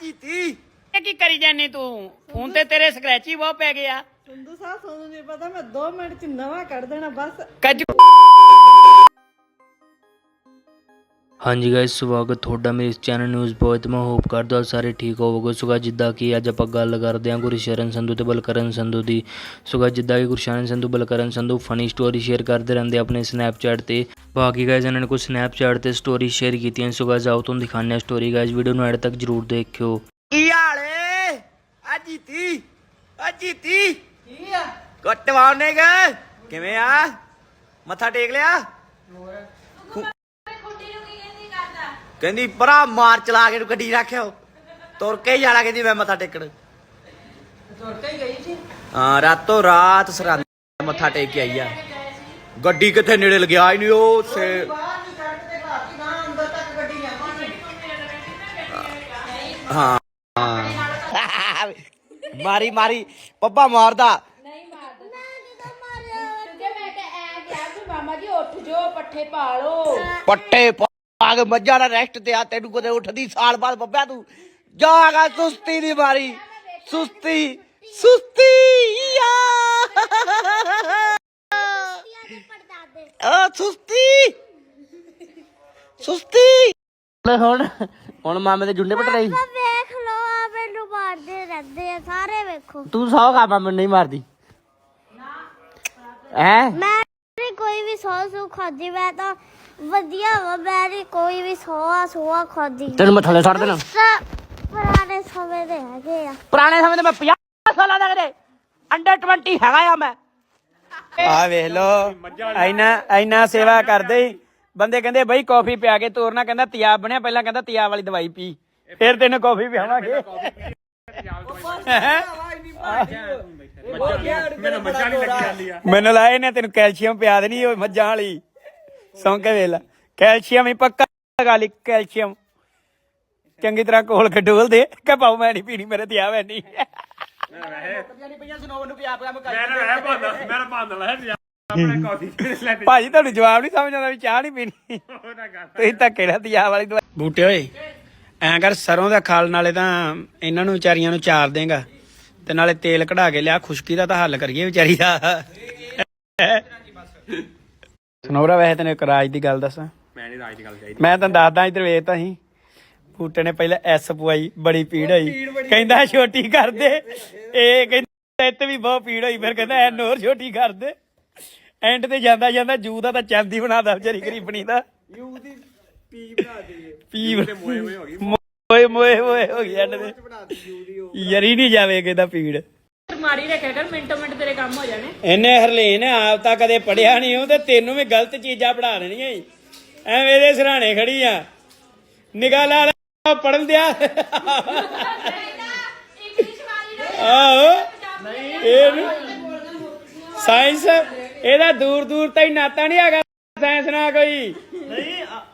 ਜੀਤੀ ਇਹ ਕੀ ਕਰੀ ਜਾਨੀ ਤੂੰ? ਹੁਣ ਤੇ ਤੇਰੇ ਸਕ੍ਰੈਚ ਹੀ ਬਹੁਤ ਪੈ ਗਏ ਆ। ਸੰਧੂ ਸਾਹਿਬ ਤੁਹਾਨੂੰ ਨਹੀਂ ਪਤਾ ਮੈਂ 2 ਮਿੰਟ ਚ ਨਵਾਂ ਕੱਢ ਦੇਣਾ ਬਸ। ਕੱਜ ਹਾਂਜੀ ਗਾਇਸ ਸਵਾਗਤ ਤੁਹਾਡਾ ਮੇਰੇ ਇਸ ਚੈਨਲ ਨਿਊਜ਼ ਬੋਏ ਤੇ ਮੈਂ ਹੋਪ ਕਰਦਾ ਸਾਰੇ ਠੀਕ ਹੋਵੋਗੇ। ਸੋ guys, ਜਿੱਦਾਂ ਕਿ ਅੱਜ ਆਪਾਂ ਗੱਲ ਕਰਦੇ ਹਾਂ ਗੁਰਸ਼ਰਨ ਸੰਧੂ ਤੇ ਬਲਕਰਨ ਸੰਧੂ ਦੀ। ਸੋ guys, ਜਿੱਦਾਂ ਕਿ Gursharan Sandhu Balkaran Sandhu funny story share ਕਰਦੇ ਰਹਿੰਦੇ ਆਪਣੇ ਸਨੈਪਚੈਟ ਤੇ। ਬਾਕੀ ਗਾਇਸ ਇਹਨਾਂ ਨੇ ਕੁਝ ਸਨੈਪਚੈਟ ਤੇ ਸਟੋਰੀ ਸ਼ੇਅਰ ਕੀਤੀਆਂ। ਸੋ guys, ਆਓ ਤੁਹਾਨੂੰ ਦਿਖਾਉਂਦੇ ਹਾਂ ਸਟੋਰੀ ਗਾਇਸ ਵੀਡੀਓ ਨੂੰ ਐਡ ਤੱਕ ਜਰੂਰ ਦੇਖਿਓ। ਕੀ ਹਾਲ ਏ? ਆ ਜੀਤੀ ਆ ਜੀਤੀ ਕੀ ਆ? ਕੁੱਟਵਾਉਣੇ ਗ ਕਿਵੇਂ ਆ? ਮੱਥਾ ਟੇਕ ਲਿਆ? ਕਹਿੰਦੀ ਪਰਾ ਮਾਰ ਚਲਾ ਕੇ ਨੂੰ ਗੱਡੀ ਰੱਖਿਓ ਤੁਰ ਕੇ ਹੀ ਜਾਣਾ ਕਹਿੰਦੀ ਮੈਂ ਮੱਥਾ ਟੇਕਣ। ਤੁਰ ਕੇ ਹੀ ਗਈ ਸੀ? ਹਾਂ ਰਾਤੋਂ ਰਾਤ ਸਰਾਂ ਮੱਥਾ ਟੇਕ ਕੇ ਆਈ ਆ। ਗੱਡੀ ਕਿੱਥੇ ਨੇੜੇ ਲੱਗਿਆ ਹੀ ਨਹੀਂ ਉਹ ਸੇ ਹਾਂ। ਮਾਰੀ ਮਾਰੀ ਪੱਪਾ ਮਾਰਦਾ। ਜੇ ਮੈਂ ਕਿ ਐ ਗਿਆ ਵੀ ਮਾਮਾ ਜੀ ਉੱਠ ਜੋ ਪੱਠੇ ਪਾਲੋ ਪੱਟੇ ਪਾ ਕੇ ਮੱਝਾਂ ਦਾ ਰੈਸਟ ਤੇ ਆ ਤੈਨੂੰ ਕਦੇ ਉੱਠਦੀ ਸਾਲ ਬਾਅਦ ਬੱਬਿਆ ਤੂੰ। ਜਾਗਾ ਸੁਸਤੀ ਦੀ ਮਾਰੀ ਸੁਸਤੀ ਸੁਸਤੀ ਯਾ। ਆ ਸੁਸਤੀ। ਸੁਸਤੀ। ਲੈ ਹੁਣ ਹੁਣ ਮਾਮੇ ਦੇ ਜੁੰਡੇ ਪਟ ਰਹੀ ਵੇਖ ਲੋ ਆ ਮੈਨੂੰ ਮਾਰਦੇ ਰਹਿੰਦੇ ਆ ਸਾਰੇ ਵੇਖੋ। ਤੂੰ ਸੌ ਖਾ ਮਾਮੇ ਨੂੰ ਨਹੀਂ ਮਾਰਦੀ। ਹੈ? ਮੈਂ ਕੋਈ ਵੀ ਸੌ ਸੌ ਖਾਦੀ ਮੈਂ ਤਾਂ ਵਧੀਆ ਵਾ ਮੈਂ ਕੋਈ ਵੀ ਸੌ ਸੌ ਖਾਦੀ। ਤੈਨੂੰ ਮੈਂ ਥੱਲੇ ਛੱਡ ਦੇਣਾ। ਸਭ ਪੁਰਾਣੇ ਸਮੇਂ ਦੇ ਹੈਗੇ ਆ। ਪੁਰਾਣੇ ਸਮੇਂ ਦੇ ਮੈਂ 50 ਸਾਲਾਂ ਦਾ ਕਰੇ ਅੰਡਰ 20 ਹੈਗਾ ਆ ਮੈਂ। ਆ ਵੇਖ ਲੋ ਐਨਾ ਐਨਾ ਸੇਵਾ ਕਰਦੇ ਈ। ਬੰਦੇ ਕਹਿੰਦੇ ਬਈ ਕਾਫੀ ਪਿਆ ਕੇ ਤੋਰਨਾ ਕਹਿੰਦਾ ਤਿਆਬ ਬਣਿਆ ਪਹਿਲਾਂ ਕਹਿੰਦਾ ਤਿਆਬ ਵਾਲੀ ਦਵਾਈ ਪੀ। ਫਿਰ ਤੈਨੂੰ ਕਾਫੀ ਪਿਆਵਾਂਗੇ। ਮੈਨੂੰ ਲਾਇਆ ਇਹਨੇ ਤੈਨੂੰ ਕੈਲਸ਼ੀਅਮ ਪਿਆ ਦੇਣੀ ਉਹ ਮੱਝਾਂ ਵਾਲੀ। ਸੌਂ ਕੇ ਵੇਲਾ ਕੈਲਸ਼ੀਅਮ ਹੀ ਪੱਕਾ ਲਗਾ ਲਈ ਕੈਲਸ਼ੀਅਮ। ਚੰਗੀ ਤਰ੍ਹਾਂ ਕੋਲ ਖਡੋਲ ਦੇ। ਕਿ ਪਾਉ ਮੈਂ ਨਹੀਂ ਪੀਣੀ ਮੇਰੇ ਤਿਆਬ ਹੈ। ਨਹੀਂ ਭਾਜੀ ਤੁਹਾਨੂੰ ਜਵਾਬ ਨਹੀਂ ਸਮਝ ਆਉਂਦਾ ਵੀ ਚਾਹ ਨਹੀਂ ਪੀਣੀ। ਤੁਸੀਂ ਧੱਕੇ ਨਾਲ ਤਿਆਬ ਵਾਲੀ ਦਵਾਈ ਬੂਟੇ ਓਏ ਐਂ ਕਰ ਸਰੋਂ ਦਾ ਖਾਲ ਨਾਲੇ ਤਾਂ ਇਹਨਾਂ ਨੂੰ ਵਿਚਾਰੀਆਂ ਨੂੰ ਚਾਰ ਦੇਗਾ। ਤੇ ਨਾਲੇ ਤੇਲ ਕਢਾ ਕੇ ਲਿਆ ਖੁਸ਼ਕੀ ਦਾ ਤਾਂ ਹੱਲ ਕਰੀਏ ਵਿਚਾਰੀ ਦਾ। ਸਨੋਰਾ ਵੈਸੇ ਤੈਨੂੰ ਇੱਕ ਰਾਜ ਦੀ ਗੱਲ ਦੱਸਾਂ। ਮੈਂ ਨਹੀਂ ਰਾਜ ਦੀ ਗੱਲ ਕਹੀ। ਮੈਂ ਤਾਂ ਦੱਸਦਾ ਇਧਰ ਵੇਖ ਤਾਂ ਹੀ ਬੂਟੇ ਨੇ ਪਹਿਲਾਂ ਐਸ ਪਵਾਈ ਬੜੀ ਪੀੜ ਹੋਈ। ਕਹਿੰਦਾ ਛੋਟੀ ਕਰ ਦੇ। ਇਹ ਕਹਿੰਦਾ ਇੱਥੇ ਵੀ ਬਹੁਤ ਪੀੜ ਹੋਈ। ਫਿਰ ਕਹਿੰਦਾ ਐਨ ਹੋਰ ਛੋਟੀ ਕਰ ਦੇ। ਐਂਡ ਤੇ ਜਾਂਦਾ ਜਾਂਦਾ ਜੂ ਦਾ ਤਾਂ ਚਾਂਦੀ ਬਣਾਦਾ ਵਿਚਾਰੀ ਗਰੀਬਣੀ ਦਾ। ਯੂ ਦੀ ਪੀ ਬਣਾ ਦੇ ਪੀ ਮੋਏ ਮੋਏ ਹੋ ਗਈ। ਮੋਏ ਮੋਏ ਮੋਏ ਹੋ ਗਈ ਐਂਡ ਤੇ। ਯਰੀ ਨਹੀਂ ਜਾਵੇ ਕਿਦਾ ਪੀੜ ਮਾਰੀ ਰੱਖਿਆ ਕਰ ਮਿੰਟੋ ਮਿੰਟ ਤੇਰੇ ਕੰਮ ਹੋ ਜਾਣੇ। ਇਹਨੇ ਹਰਲੀਨ ਆਪ ਤਾਂ ਕਦੇ ਪੜਿਆ ਨਹੀਂ ਉਹ ਤੇ ਤੈਨੂੰ ਵੀ ਗਲਤ ਚੀਜ਼ਾਂ ਪੜਾ ਦੇਣੀਆਂ ਈ। ਐਵੇਂ ਇਹਦੇ ਸਰਾਣੇ ਖੜੀ ਆ। ਨਿਗਾਹ ਲਾ ਲੈ ਪੜਨ ਦਿਆ। ਆਹੋ। ਸਾਇੰਸ ਇਹਦਾ ਦੂਰ ਦੂਰ ਤਾਈ ਨਾਤਾ ਨਹੀਂ ਹੈਗਾ ਸਾਇੰਸ ਨਾਲ ਕੋਈ। ਨਹੀਂ ਆ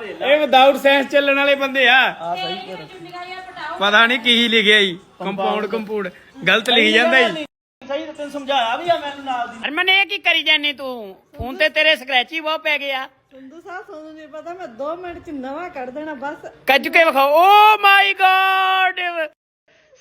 ਦੇ ਇਹ ਵਿਦਆਊਟ ਸਾਇੰਸ ਚੱਲਣ ਵਾਲੇ ਬੰਦੇ ਆ। ਨਿਗਾਹੀਆਂ ਪਟਾਓ ਪਤਾ ਨਹੀਂ ਕੀ ਲਿਖਿਆ ਈ ਕੰਪਾਊਂਡ ਕੰਪੂਡ। ਗਲਤ ਲਿਖ ਜਾਂਦਾ ਈ ਸਹੀ ਤੈਨੂੰ ਸਮਝਾਇਆ ਵੀ ਆ ਮੈਨੂੰ ਨਾਲ ਦੀ। ਅਰਮਨ ਇਹ ਕੀ ਕਰੀ ਜਾਨੀ ਤੂੰ? ਹੁਣ ਤੇ ਤੇਰੇ ਸਕ੍ਰੈਚ ਹੀ ਬਹੁਤ ਪੈ ਗਏ ਆ। ਸੰਧੂ ਸਾਹਿਬ ਤੁਹਾਨੂੰ ਨਹੀਂ ਪਤਾ ਮੈਂ 2 ਮਿੰਟ ਚ ਨਵਾਂ ਕੱਢ ਦੇਣਾ ਬਸ। ਕੱਜ ਕੇ ਵਿਖਾਓ। ਓ ਮਾਈ ਗॉड